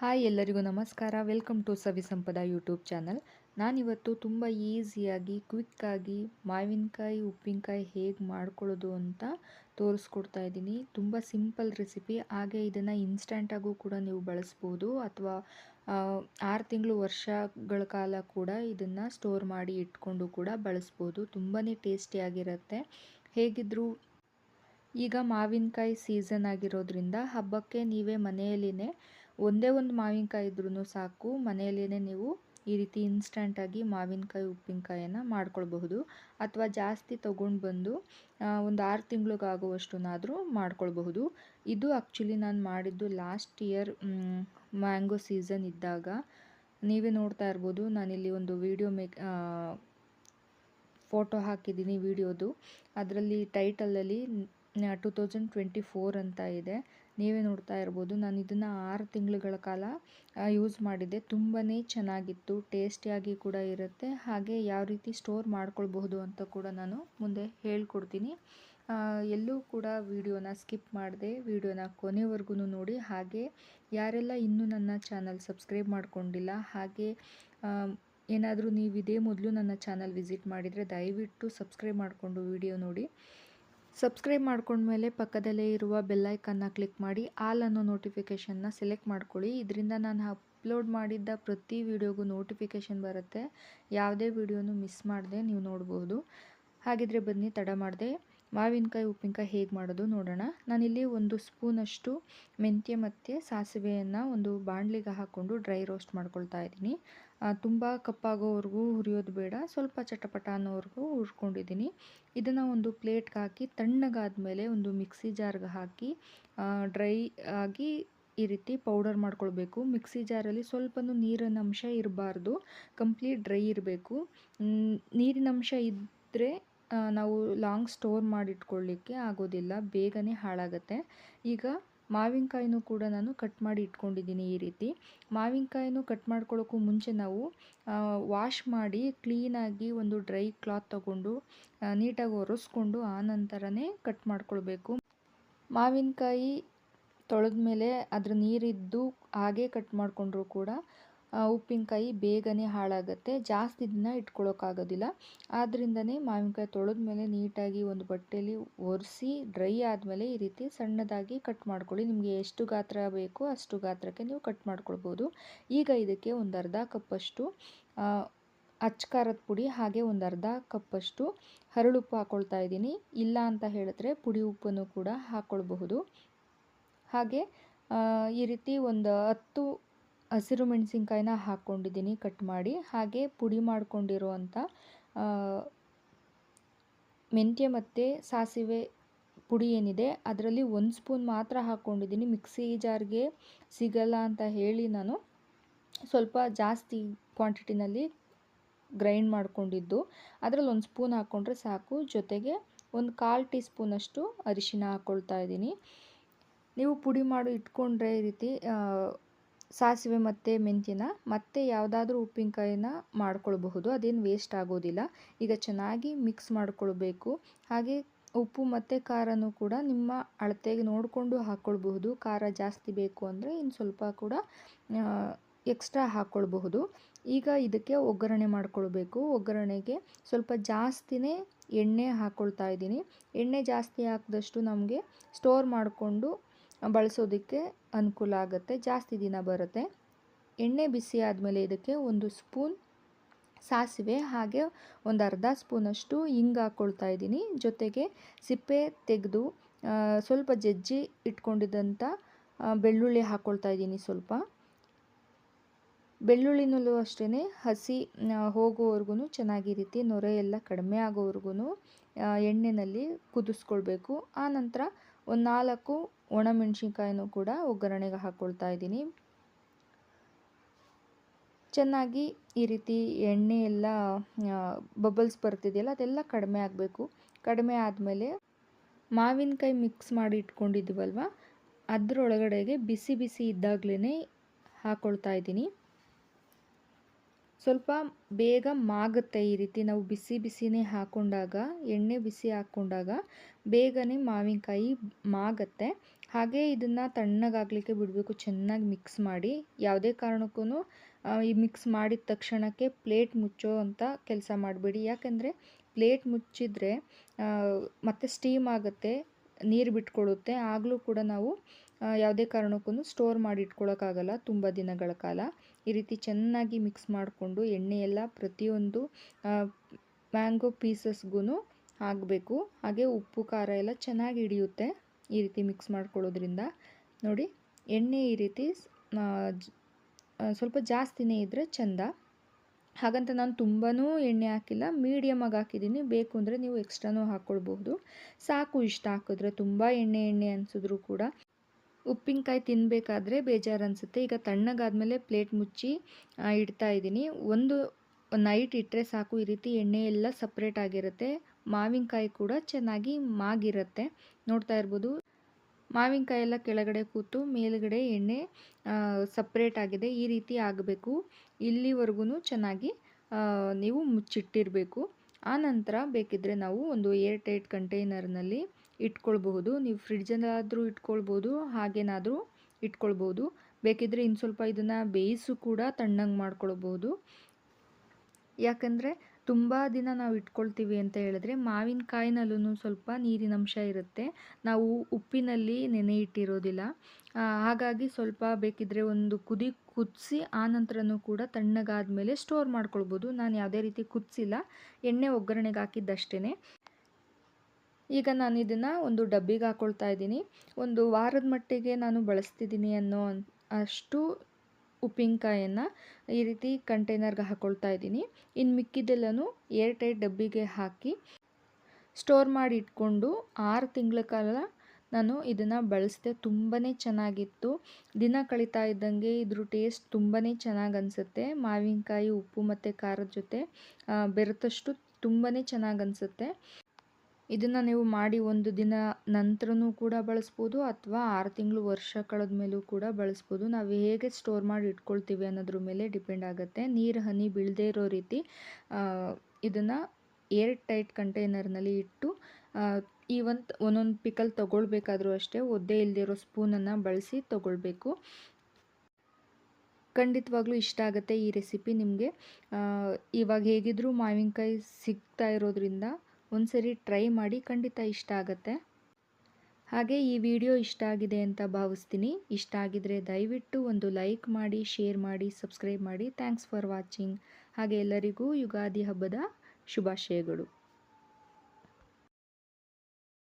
Hi ಎಲ್ಲರಿಗೂ ನಮಸ್ಕಾರ. Welcome to Savi Sampada YouTube channel ನಾನಿವತ್ತು ತುಂಬ ಈಸಿಯಾಗಿ ಕ್ವಿಕ್ಕಾಗಿ ಮಾವಿನಕಾಯಿ, ಉಪ್ಪಿನಕಾಯಿ ಹೇಗೆ ಮಾಡ್ಕೊಳ್ಳೋದು ಅಂತ ತೋರಿಸ್ಕೊಡ್ತಾ ಇದ್ದೀನಿ. ತುಂಬ ಸಿಂಪಲ್ ರೆಸಿಪಿ ಹಾಗೆ ಇದನ್ನು ಇನ್ಸ್ಟಂಟಾಗೂ ಕೂಡ ನೀವು ಬಳಸ್ಬೋದು. ಅಥವಾ ಆರು ತಿಂಗಳು ವರ್ಷಗಳ ಕಾಲ ಕೂಡ ಇದನ್ನು ಸ್ಟೋರ್ ಮಾಡಿ ಇಟ್ಕೊಂಡು ಕೂಡ ಬಳಸ್ಬೋದು. ತುಂಬಾ ಟೇಸ್ಟಿಯಾಗಿರುತ್ತೆ ಹೇಗಿದ್ದರೂ ಈಗ ಮಾವಿನಕಾಯಿ ಸೀಸನ್ ಆಗಿರೋದ್ರಿಂದ ಹಬ್ಬಕ್ಕೆ ನೀವೇ ಮನೆಯಲ್ಲಿನೇ ಒಂದೇ ಒಂದು ಮಾವಿನಕಾಯಿ ಇದ್ರೂ ಸಾಕು. ಮನೆಯಲ್ಲೇ ನೀವು ಈ ರೀತಿ ಇನ್ಸ್ಟಂಟಾಗಿ ಮಾವಿನಕಾಯಿ ಉಪ್ಪಿನಕಾಯನ್ನು ಮಾಡ್ಕೊಳ್ಬಹುದು. ಅಥವಾ ಜಾಸ್ತಿ ತೊಗೊಂಡು ಬಂದು ಒಂದು ಆರು ತಿಂಗಳಿಗಾಗುವಷ್ಟನ್ನಾದರೂ ಮಾಡ್ಕೊಳ್ಬಹುದು. ಇದು ಆ್ಯಕ್ಚುಲಿ ನಾನು ಮಾಡಿದ್ದು ಲಾಸ್ಟ್ ಇಯರ್ ಮ್ಯಾಂಗೋ ಸೀಸನ್ ಇದ್ದಾಗ. ನೀವೇ ನೋಡ್ತಾ ಇರ್ಬೋದು, ನಾನಿಲ್ಲಿ ಒಂದು ವಿಡಿಯೋ ಮೇಕ್ ಫೋಟೋ ಹಾಕಿದ್ದೀನಿ ವಿಡಿಯೋದು ಅದರಲ್ಲಿ ಟೈಟಲಲ್ಲಿ ಟು ತೌಸಂಡ್ ಟ್ವೆಂಟಿ ಫೋರ್ ಅಂತ ಇದೆ. ನೀವೇ ನೋಡ್ತಾ ಇರ್ಬೋದು. ನಾನು ಇದನ್ನು ಆರು ತಿಂಗಳುಗಳ ಕಾಲ ಯೂಸ್ ಮಾಡಿದ್ದೆ. ತುಂಬಾ ಚೆನ್ನಾಗಿತ್ತು. ಟೇಸ್ಟಿಯಾಗಿ ಕೂಡ ಇರುತ್ತೆ. ಹಾಗೆ ಯಾವ ರೀತಿ ಸ್ಟೋರ್ ಮಾಡ್ಕೊಳ್ಬಹುದು ಅಂತ ಕೂಡ ನಾನು ಮುಂದೆ ಹೇಳ್ಕೊಡ್ತೀನಿ. ಎಲ್ಲೂ ಕೂಡ ವಿಡಿಯೋನ ಸ್ಕಿಪ್ ಮಾಡಿದೆ. ವಿಡಿಯೋನ ಕೊನೆವರೆಗೂ ನೋಡಿ. ಹಾಗೆ ಯಾರೆಲ್ಲ ಇನ್ನೂ ನನ್ನ ಚಾನಲ್ ಸಬ್ಸ್ಕ್ರೈಬ್ ಮಾಡ್ಕೊಂಡಿಲ್ಲ, ಹಾಗೆ ಏನಾದರೂ ನೀವು ಇದೇ ಮೊದಲು ನನ್ನ ಚಾನಲ್ ವಿಸಿಟ್ ಮಾಡಿದರೆ ದಯವಿಟ್ಟು ಸಬ್ಸ್ಕ್ರೈಬ್ ಮಾಡಿಕೊಂಡು ವಿಡಿಯೋ ನೋಡಿ. ಸಬ್ಸ್ಕ್ರೈಬ್ ಮಾಡ್ಕೊಂಡ್ಮೇಲೆ ಪಕ್ಕದಲ್ಲೇ ಇರುವ ಬೆಲ್ಲೈಕನ್ನ ಕ್ಲಿಕ್ ಮಾಡಿ ಆಲ್ ಅನ್ನೋ ನೋಟಿಫಿಕೇಷನ್ನ ಸೆಲೆಕ್ಟ್ ಮಾಡ್ಕೊಳ್ಳಿ. ಇದರಿಂದ ನಾನು ಅಪ್ಲೋಡ್ ಮಾಡಿದ್ದ ಪ್ರತಿ ವಿಡಿಯೋಗೂ ನೋಟಿಫಿಕೇಷನ್ ಬರುತ್ತೆ. ಯಾವುದೇ ವಿಡಿಯೋನು ಮಿಸ್ ಮಾಡದೆ ನೀವು ನೋಡ್ಬೋದು. ಹಾಗಿದ್ರೆ ಬನ್ನಿ, ತಡ ಮಾಡಿದೆ. ಮಾವಿನಕಾಯಿ, ಉಪ್ಪಿನಕಾಯಿ ಹೇಗೆ ಮಾಡೋದು ನೋಡೋಣ. ನಾನಿಲ್ಲಿ ಒಂದು ಸ್ಪೂನಷ್ಟು ಮೆಂತ್ಯ ಮತ್ತು ಸಾಸಿವೆಯನ್ನು ಒಂದು ಬಾಣಲಿಗೆ ಹಾಕ್ಕೊಂಡು ಡ್ರೈ ರೋಸ್ಟ್ ಮಾಡ್ಕೊಳ್ತಾ ಇದ್ದೀನಿ. ತುಂಬ ಕಪ್ಪಾಗೋವರೆಗೂ ಹುರಿಯೋದು ಬೇಡ, ಸ್ವಲ್ಪ ಚಟಪಟ ಅನ್ನೋವರೆಗೂ ಹುರ್ಕೊಂಡಿದ್ದೀನಿ. ಇದನ್ನು ಒಂದು ಪ್ಲೇಟ್ಗೆ ಹಾಕಿ ತಣ್ಣಗಾದ ಮೇಲೆ ಒಂದು ಮಿಕ್ಸಿ ಜಾರ್ಗೆ ಹಾಕಿ ಡ್ರೈ ಆಗಿ ಈ ರೀತಿ ಪೌಡರ್ ಮಾಡ್ಕೊಳ್ಬೇಕು. ಮಿಕ್ಸಿ ಜಾರಲ್ಲಿ ಸ್ವಲ್ಪನೂ ನೀರಿನ ಅಂಶ ಇರಬಾರ್ದು, ಕಂಪ್ಲೀಟ್ ಡ್ರೈ ಇರಬೇಕು. ನೀರಿನ ಅಂಶ ಇದ್ದರೆ ನಾವು ಲಾಂಗ್ ಸ್ಟೋರ್ ಮಾಡಿಟ್ಕೊಳ್ಳಿಕ್ಕೆ ಆಗೋದಿಲ್ಲ, ಬೇಗನೆ ಹಾಳಾಗುತ್ತೆ. ಈಗ ಮಾವಿನಕಾಯಿನೂ ಕೂಡ ನಾನು ಕಟ್ ಮಾಡಿ ಇಟ್ಕೊಂಡಿದ್ದೀನಿ ಈ ರೀತಿ. ಮಾವಿನಕಾಯಿನೂ ಕಟ್ ಮಾಡ್ಕೊಳ್ಳೋಕ್ಕೂ ಮುಂಚೆ ನಾವು ವಾಶ್ ಮಾಡಿ ಕ್ಲೀನಾಗಿ ಒಂದು ಡ್ರೈ ಕ್ಲಾತ್ ತಗೊಂಡು ನೀಟಾಗಿ ಒರೆಸ್ಕೊಂಡು ಆ ಕಟ್ ಮಾಡ್ಕೊಳ್ಬೇಕು. ಮಾವಿನಕಾಯಿ ತೊಳೆದ ಮೇಲೆ ಅದ್ರ ನೀರಿದ್ದು ಹಾಗೆ ಕಟ್ ಮಾಡಿಕೊಂಡ್ರು ಕೂಡ ಉಪ್ಪಿನಕಾಯಿ ಬೇಗನೆ ಹಾಳಾಗುತ್ತೆ. ಜಾಸ್ತಿ ದಿನ ಇಟ್ಕೊಳ್ಳೋಕ್ಕಾಗೋದಿಲ್ಲ ಆದ್ದರಿಂದನೇ ಮಾವಿನಕಾಯಿ ತೊಳೆದ ಮೇಲೆ ನೀಟಾಗಿ ಒಂದು ಬಟ್ಟೆಯಲ್ಲಿ ಒರೆಸಿ, ಡ್ರೈ ಆದಮೇಲೆ ಈ ರೀತಿ ಸಣ್ಣದಾಗಿ ಕಟ್ ಮಾಡ್ಕೊಳ್ಳಿ. ನಿಮಗೆ ಎಷ್ಟು ಗಾತ್ರ ಬೇಕೋ ಅಷ್ಟು ಗಾತ್ರಕ್ಕೆ ನೀವು ಕಟ್ ಮಾಡ್ಕೊಳ್ಬೋದು. ಈಗ ಇದಕ್ಕೆ ಒಂದು ಅರ್ಧ ಕಪ್ಪಷ್ಟು ಅಚ್ಕಾರದ ಪುಡಿ, ಹಾಗೆ ಒಂದು ಅರ್ಧ ಕಪ್ಪಷ್ಟು ಹರಳುಪ್ಪು ಹಾಕ್ಕೊಳ್ತಾ ಇದ್ದೀನಿ. ಇಲ್ಲ ಅಂತ ಹೇಳಿದ್ರೆ ಪುಡಿ ಉಪ್ಪನ್ನು ಕೂಡ ಹಾಕ್ಕೊಳ್ಬಹುದು ಹಾಗೆ ಈ ರೀತಿ ಒಂದು ಹತ್ತು ಹಸಿರು ಮೆಣಸಿನ್ಕಾಯಿನ ಹಾಕ್ಕೊಂಡಿದ್ದೀನಿ ಕಟ್ ಮಾಡಿ. ಹಾಗೆ ಪುಡಿ ಮಾಡಿಕೊಂಡಿರುವಂಥ ಮೆಂತ್ಯ ಮತ್ತು ಸಾಸಿವೆ ಪುಡಿ ಏನಿದೆ, ಅದರಲ್ಲಿ ಒಂದು ಸ್ಪೂನ್ ಮಾತ್ರ ಹಾಕ್ಕೊಂಡಿದ್ದೀನಿ. ಮಿಕ್ಸಿ ಜಾರ್ಗೆ ಸಿಗಲ್ಲ ಅಂತ ಹೇಳಿ ನಾನು ಸ್ವಲ್ಪ ಜಾಸ್ತಿ ಕ್ವಾಂಟಿಟಿನಲ್ಲಿ ಗ್ರೈಂಡ್ ಮಾಡ್ಕೊಂಡಿದ್ದು. ಅದರಲ್ಲಿ ಒಂದು ಸ್ಪೂನ್ ಹಾಕ್ಕೊಂಡ್ರೆ ಸಾಕು. ಜೊತೆಗೆ ಒಂದು ಕಾಲು ಟೀ ಸ್ಪೂನಷ್ಟು ಅರಿಶಿನ ಹಾಕ್ಕೊಳ್ತಾ ಇದ್ದೀನಿ. ನೀವು ಪುಡಿ ಮಾಡಿ, ಇಟ್ಕೊಂಡ್ರೆ ಈ ರೀತಿ ಸಾಸಿವೆ ಮತ್ತು ಮೆಂತ್ಯನ ಮತ್ತೆ ಯಾವುದಾದ್ರೂ ಉಪ್ಪಿನಕಾಯಿನ ಮಾಡ್ಕೊಳ್ಬಹುದು. ಅದೇನು ವೇಸ್ಟ್ ಆಗೋದಿಲ್ಲ. ಈಗ ಚೆನ್ನಾಗಿ ಮಿಕ್ಸ್ ಮಾಡ್ಕೊಳ್ಬೇಕು. ಹಾಗೆ ಉಪ್ಪು ಮತ್ತು ಖಾರನೂ ಕೂಡ ನಿಮ್ಮ ಅಳತೆಗೆ ನೋಡಿಕೊಂಡು ಹಾಕ್ಕೊಳ್ಬಹುದು ಖಾರ ಜಾಸ್ತಿ ಬೇಕು ಅಂದರೆ ಇನ್ನು ಸ್ವಲ್ಪ ಕೂಡ ಎಕ್ಸ್ಟ್ರಾ ಹಾಕ್ಕೊಳ್ಬಹುದು ಈಗ ಇದಕ್ಕೆ ಒಗ್ಗರಣೆ ಮಾಡ್ಕೊಳ್ಬೇಕು. ಒಗ್ಗರಣೆಗೆ ಸ್ವಲ್ಪ ಜಾಸ್ತಿನೇ ಎಣ್ಣೆ ಹಾಕ್ಕೊಳ್ತಾ ಇದ್ದೀನಿ. ಎಣ್ಣೆ ಜಾಸ್ತಿ ಹಾಕಿದಷ್ಟು ನಮಗೆ ಸ್ಟೋರ್ ಮಾಡಿಕೊಂಡು ಬಳಸೋದಕ್ಕೆ ಅನುಕೂಲ ಆಗುತ್ತೆ, ಜಾಸ್ತಿ ದಿನ ಬರುತ್ತೆ. ಎಣ್ಣೆ ಬಿಸಿ ಆದಮೇಲೆ ಇದಕ್ಕೆ ಒಂದು ಸ್ಪೂನ್ ಸಾಸಿವೆ, ಹಾಗೆ ಒಂದು ಅರ್ಧ ಸ್ಪೂನಷ್ಟು ಹಿಂಗೆ ಹಾಕ್ಕೊಳ್ತಾ ಇದ್ದೀನಿ. ಜೊತೆಗೆ ಸಿಪ್ಪೆ ತೆಗೆದು ಸ್ವಲ್ಪ ಜಜ್ಜಿ ಇಟ್ಕೊಂಡಿದ್ದಂಥ ಬೆಳ್ಳುಳ್ಳಿ ಹಾಕ್ಕೊಳ್ತಾ ಇದ್ದೀನಿ ಸ್ವಲ್ಪ. ಬೆಳ್ಳುಳ್ಳಿನಲ್ಲೂ ಅಷ್ಟೇ ಹಸಿ ಹೋಗೋವರೆಗೂ ಚೆನ್ನಾಗಿ ರೀತಿ ನೊರೆ ಎಲ್ಲ ಕಡಿಮೆ ಆಗೋವರೆಗೂ ಎಣ್ಣೆಯಲ್ಲಿ ಕುದಿಸ್ಕೊಳ್ಬೇಕು. ಆ ನಂತರ ಒಂದು ನಾಲ್ಕು ಒಣಮೆಣ್ಸಿನ್ಕಾಯಿನೂ ಕೂಡ ಒಗ್ಗರಣೆಗೆ ಹಾಕ್ಕೊಳ್ತಾ ಇದ್ದೀನಿ. ಚೆನ್ನಾಗಿ ಈ ರೀತಿ ಎಣ್ಣೆ ಎಲ್ಲ ಬಬಲ್ಸ್ ಬರ್ತಿದೆಯಲ್ಲ ಅದೆಲ್ಲ ಕಡಿಮೆ ಆಗಬೇಕು. ಕಡಿಮೆ ಆದಮೇಲೆ ಮಾವಿನಕಾಯಿ ಮಿಕ್ಸ್ ಮಾಡಿ ಇಟ್ಕೊಂಡಿದ್ದೀವಲ್ವ ಅದರೊಳಗಡೆಗೆ ಬಿಸಿ ಬಿಸಿ ಇದ್ದಾಗಲೇ ಹಾಕ್ಕೊಳ್ತಾ ಇದ್ದೀನಿ. ಸ್ವಲ್ಪ ಬೇಗ ಮಾಗುತ್ತೆ ಈ ರೀತಿ ನಾವು ಬಿಸಿ ಬಿಸಿನೇ ಹಾಕೊಂಡಾಗ, ಎಣ್ಣೆ ಬಿಸಿ ಹಾಕ್ಕೊಂಡಾಗ ಬೇಗನೆ ಮಾವಿನಕಾಯಿ ಮಾಗುತ್ತೆ. ಹಾಗೆ ಇದನ್ನು ತಣ್ಣಗಾಗಲಿಕ್ಕೆ ಬಿಡಬೇಕು, ಚೆನ್ನಾಗಿ ಮಿಕ್ಸ್ ಮಾಡಿ. ಯಾವುದೇ ಕಾರಣಕ್ಕೂ ಈ ಮಿಕ್ಸ್ ಮಾಡಿದ ತಕ್ಷಣಕ್ಕೆ ಪ್ಲೇಟ್ ಮುಚ್ಚೋ ಅಂತ ಕೆಲಸ ಮಾಡಬೇಡಿ. ಯಾಕೆಂದರೆ ಪ್ಲೇಟ್ ಮುಚ್ಚಿದರೆ ಮತ್ತೆ ಸ್ಟೀಮ್ ಆಗುತ್ತೆ. ನೀರು ಬಿಟ್ಕೊಳ್ಳುತ್ತೆ ಆಗಲೂ ಕೂಡ ನಾವು ಯಾವುದೇ ಕಾರಣಕ್ಕೂ ಸ್ಟೋರ್ ಮಾಡಿ ಇಟ್ಕೊಳ್ಳೋಕ್ಕಾಗಲ್ಲ ತುಂಬ ದಿನಗಳ ಕಾಲ. ಈ ರೀತಿ ಚೆನ್ನಾಗಿ ಮಿಕ್ಸ್ ಮಾಡಿಕೊಂಡು ಎಣ್ಣೆಯೆಲ್ಲ ಪ್ರತಿಯೊಂದು ಮ್ಯಾಂಗೋ ಪೀಸಸ್ಗೂ ಹಾಕಬೇಕು. ಹಾಗೆ ಉಪ್ಪು, ಖಾರ ಎಲ್ಲ ಚೆನ್ನಾಗಿ ಹಿಡಿಯುತ್ತೆ ಈ ರೀತಿ ಮಿಕ್ಸ್ ಮಾಡ್ಕೊಳ್ಳೋದ್ರಿಂದ. ನೋಡಿ, ಎಣ್ಣೆ ಈ ರೀತಿ ಸ್ವಲ್ಪ ಜಾಸ್ತಿನೇ ಇದ್ದರೆ ಚೆಂದ. ಹಾಗಂತ ನಾನು ತುಂಬಾ ಎಣ್ಣೆ ಹಾಕಿಲ್ಲ ಮೀಡಿಯಮಾಗಿ ಹಾಕಿದ್ದೀನಿ ಬೇಕು ಅಂದರೆ ನೀವು ಎಕ್ಸ್ಟ್ರಾನೂ ಹಾಕ್ಕೊಳ್ಬಹುದು ಸಾಕು ಇಷ್ಟ ಹಾಕಿದ್ರೆ ತುಂಬ ಎಣ್ಣೆ ಎಣ್ಣೆ ಅನಿಸಿದ್ರು ಕೂಡ. ಉಪ್ಪಿನಕಾಯಿ ತಿನ್ನಬೇಕಾದ್ರೆ ಬೇಜಾರು ಅನಿಸುತ್ತೆ. ಈಗ ತಣ್ಣಗಾದ್ಮೇಲೆ ಪ್ಲೇಟ್ ಮುಚ್ಚಿ ಇಡ್ತಾ ಇದ್ದೀನಿ ಒಂದು ನೈಟ್ ಇಟ್ಟರೆ ಸಾಕು. ಈ ರೀತಿ ಎಣ್ಣೆ ಎಲ್ಲ ಸಪ್ರೇಟ್ ಆಗಿರುತ್ತೆ. ಮಾವಿನಕಾಯಿ ಕೂಡ ಚೆನ್ನಾಗಿ ಮಾಗಿರುತ್ತೆ. ನೋಡ್ತಾ ಇರ್ಬೋದು. ಮಾವಿನಕಾಯಿ ಎಲ್ಲ ಕೆಳಗಡೆ ಕೂತು ಮೇಲುಗಡೆ ಎಣ್ಣೆ ಸಪ್ರೇಟ್ ಆಗಿದೆ. ಈ ರೀತಿ ಆಗಬೇಕು. ಇಲ್ಲಿವರೆಗೂ ಚೆನ್ನಾಗಿ ನೀವು ಮುಚ್ಚಿಟ್ಟಿರಬೇಕು. ಆನಂತರ ಬೇಕಿದ್ದರೆ ನಾವು ಒಂದು ಏರ್ ಟೈಟ್ ಕಂಟೈನರ್ನಲ್ಲಿ ಇಟ್ಕೊಳ್ಬಹುದು. ನೀವು ಫ್ರಿಡ್ಜಲ್ಲಾದರೂ ಇಟ್ಕೊಳ್ಬೋದು, ಹಾಗೇನಾದರೂ ಇಟ್ಕೊಳ್ಬೋದು. ಬೇಕಿದ್ದರೆ ಇನ್ನು ಸ್ವಲ್ಪ ಇದನ್ನು ಬೇಯಿಸು ಕೂಡ ತಣ್ಣಗೆ ಮಾಡ್ಕೊಳ್ಬೋದು ಯಾಕಂದರೆ ತುಂಬ ದಿನ ನಾವು ಇಟ್ಕೊಳ್ತೀವಿ ಅಂತ ಹೇಳಿದ್ರೆ ಮಾವಿನಕಾಯಿನಲ್ಲೂ ಸ್ವಲ್ಪ ನೀರಿನಂಶ ಇರುತ್ತೆ. ನಾವು ಉಪ್ಪಿನಲ್ಲಿ ನೆನೆ ಇಟ್ಟಿರೋದಿಲ್ಲ. ಹಾಗಾಗಿ ಸ್ವಲ್ಪ ಬೇಕಿದ್ದರೆ ಒಂದು ಕುದಿ ಕುದಿಸಿ ಆ ನಂತರನೂ ಕೂಡ ತಣ್ಣಗಾದ ಮೇಲೆ ಸ್ಟೋರ್ ಮಾಡ್ಕೊಳ್ಬೋದು. ನಾನು ಯಾವುದೇ ರೀತಿ ಕುದಿಸಿಲ್ಲ. ಎಣ್ಣೆ ಒಗ್ಗರಣೆಗೆ ಹಾಕಿದ್ದಷ್ಟೇ ಈಗ ನಾನು ಇದನ್ನು ಒಂದು ಡಬ್ಬಿಗೆ ಹಾಕ್ಕೊಳ್ತಾ ಇದ್ದೀನಿ. ಒಂದು ವಾರದ ಮಟ್ಟಿಗೆ ನಾನು ಬಳಸ್ತಿದ್ದೀನಿ ಅನ್ನೋ ಅಷ್ಟು ಉಪ್ಪಿನಕಾಯನ್ನು ಈ ರೀತಿ ಕಂಟೈನರ್ಗೆ ಹಾಕ್ಕೊಳ್ತಾ ಇದ್ದೀನಿ. ಇನ್ನು ಮಿಕ್ಕಿದ್ದೆಲ್ಲನೂ ಏರ್ ಟೈಟ್ ಡಬ್ಬಿಗೆ ಹಾಕಿ ಸ್ಟೋರ್ ಮಾಡಿ ಇಟ್ಕೊಂಡು ಆರು ತಿಂಗಳ ಕಾಲ ನಾನು ಇದನ್ನು ಬಳಸಿದೆ. ತುಂಬಾ ಚೆನ್ನಾಗಿತ್ತು. ದಿನ ಕಳೀತಾ ಇದ್ದಂಗೆ ಇದ್ರ ಟೇಸ್ಟ್ ತುಂಬಾ ಚೆನ್ನಾಗಿ ಅನಿಸುತ್ತೆ. ಮಾವಿನಕಾಯಿ, ಉಪ್ಪು ಮತ್ತು ಖಾರದ ಜೊತೆ ಬೆರೆತಷ್ಟು ತುಂಬಾ ಚೆನ್ನಾಗಿ ಅನಿಸುತ್ತೆ. ಇದನ್ನು ನೀವು ಮಾಡಿ ಒಂದು ದಿನ ನಂತರನೂ ಕೂಡ ಬಳಸ್ಬೋದು ಅಥವಾ ಆರು ತಿಂಗಳು ವರ್ಷ ಕಳೆದ ಮೇಲೂ ಕೂಡ ಬಳಸ್ಬೋದು. ನಾವು ಹೇಗೆ ಸ್ಟೋರ್ ಮಾಡಿ ಇಟ್ಕೊಳ್ತೀವಿ ಅನ್ನೋದ್ರ ಮೇಲೆ ಡಿಪೆಂಡ್ ಆಗುತ್ತೆ. ನೀರು, ಹನಿ ಬೀಳದೆ ಇರೋ ರೀತಿ ಇದನ್ನು ಏರ್ ಟೈಟ್ ಕಂಟೈನರ್ನಲ್ಲಿ ಇಟ್ಟು ಈ ಒಂದು, ಒಂದೊಂದು ಪಿಕಲ್ ತೊಗೊಳ್ಬೇಕಾದ್ರೂ ಅಷ್ಟೇ ಒದ್ದೆ ಇಲ್ಲದೆ ಇರೋ ಸ್ಪೂನನ್ನು ಬಳಸಿ ತೊಗೊಳ್ಬೇಕು. ಖಂಡಿತವಾಗ್ಲೂ ಇಷ್ಟ ಆಗುತ್ತೆ ಈ ರೆಸಿಪಿ ನಿಮಗೆ. ಇವಾಗ ಹೇಗಿದ್ದರೂ ಮಾವಿನಕಾಯಿ ಸಿಗ್ತಾ ಇರೋದ್ರಿಂದ ಒಂದ್ಸರಿ ಟ್ರೈ ಮಾಡಿ ಖಂಡಿತ ಇಷ್ಟ ಆಗುತ್ತೆ. ಹಾಗೆ ಈ ವಿಡಿಯೋ ಇಷ್ಟ ಆಗಿದೆ ಅಂತ ಭಾವಿಸ್ತೀನಿ. ಇಷ್ಟ ಆಗಿದ್ರೆ ದಯವಿಟ್ಟು ಒಂದು ಲೈಕ್ ಮಾಡಿ, ಶೇರ್ ಮಾಡಿ, ಸಬ್ಸ್ಕ್ರೈಬ್ ಮಾಡಿ. Thanks for watching. ಹಾಗೆ ಎಲ್ಲರಿಗೂ ಯುಗಾದಿ ಹಬ್ಬದ ಶುಭಾಶಯಗಳು.